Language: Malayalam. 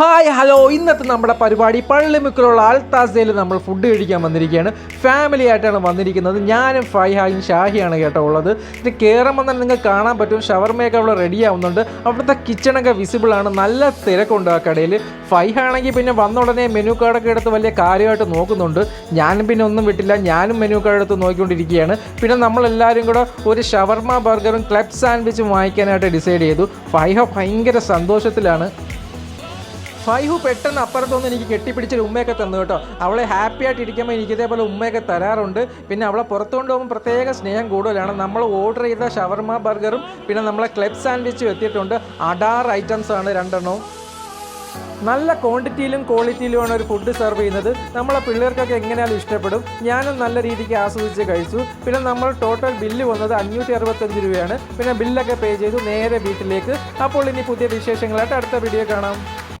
ഹായ് ഹലോ ഇന്നത്തെ നമ്മുടെ പരിപാടി പള്ളിമുക്കിലുള്ള അൽത്താസയിൽ നമ്മൾ ഫുഡ് കഴിക്കാൻ വന്നിരിക്കുകയാണ്. ഫാമിലി ആയിട്ടാണ് വന്നിരിക്കുന്നത്. ഞാനും ഫൈഹായും ഷാഹിയാണ് കേട്ടോ ഉള്ളത്. ഇത് കയറുമ്പോൾ തന്നെ നിങ്ങൾക്ക് കാണാൻ പറ്റും. ഷവർമയൊക്കെ അവിടെ റെഡി ആവുന്നുണ്ട്. അവിടുത്തെ കിച്ചണൊക്കെ വിസിബിൾ ആണ്. നല്ല തിരക്കുണ്ട് ആ കടയിൽ ഫൈഹ പിന്നെ വന്ന ഉടനെ മെനു കാർഡൊക്കെ എടുത്ത് വലിയ കാര്യമായിട്ട് നോക്കുന്നുണ്ട്. ഞാനും പിന്നെ ഒന്നും വിട്ടില്ല. ഞാനും മെനു കാർഡ് എടുത്ത് നോക്കിക്കൊണ്ടിരിക്കുകയാണ്. പിന്നെ നമ്മളെല്ലാവരും കൂടെ ഒരു ഷവർമ ബർഗറും ക്ലബ് സാൻഡ്വിച്ചും വാങ്ങിക്കാനായിട്ട് ഡിസൈഡ് ചെയ്തു. ഫൈഹ ഭയങ്കര സന്തോഷത്തിലാണ്. ഫൈഹു പെട്ടെന്ന് അപ്പുറത്തൊന്ന് എനിക്ക് കെട്ടിപ്പിടിച്ചൊരു ഉമ്മയൊക്കെ തന്നു കേട്ടോ. അവളെ ഹാപ്പി ആയിട്ട് ഇരിക്കുമ്പോൾ എനിക്ക് ഇതേപോലെ ഉമ്മയൊക്കെ തരാറുണ്ട്. പിന്നെ അവളെ പുറത്തു കൊണ്ടുപോകുമ്പോൾ പ്രത്യേക സ്നേഹം കൂടുതലാണ്. നമ്മൾ ഓർഡർ ചെയ്ത ഷവർമ ബർഗറും പിന്നെ നമ്മളെ ക്ലബ് സാൻഡ്വിച്ചും എത്തിയിട്ടുണ്ട്. അഡാർ ഐറ്റംസ് ആണ് രണ്ടെണ്ണവും നല്ല ക്വാണ്ടിറ്റിയിലും ക്വാളിറ്റിയിലുമാണ് ഒരു ഫുഡ് സെർവ് ചെയ്യുന്നത്. നമ്മളെ പിള്ളേർക്കൊക്കെ എങ്ങനെയാലും ഇഷ്ടപ്പെടും. ഞാനും നല്ല രീതിക്ക് ആസ്വദിച്ച് കഴിച്ചു. പിന്നെ നമ്മൾ ടോട്ടൽ ബില്ല് വന്നത് അഞ്ഞൂറ്റി അറുപത്തഞ്ച് രൂപയാണ്. പിന്നെ ബില്ലൊക്കെ പേ ചെയ്തു നേരെ വീട്ടിലേക്ക്. അപ്പോൾ ഇനി പുതിയ വിശേഷങ്ങളായിട്ട് അടുത്ത വീഡിയോ കാണാം.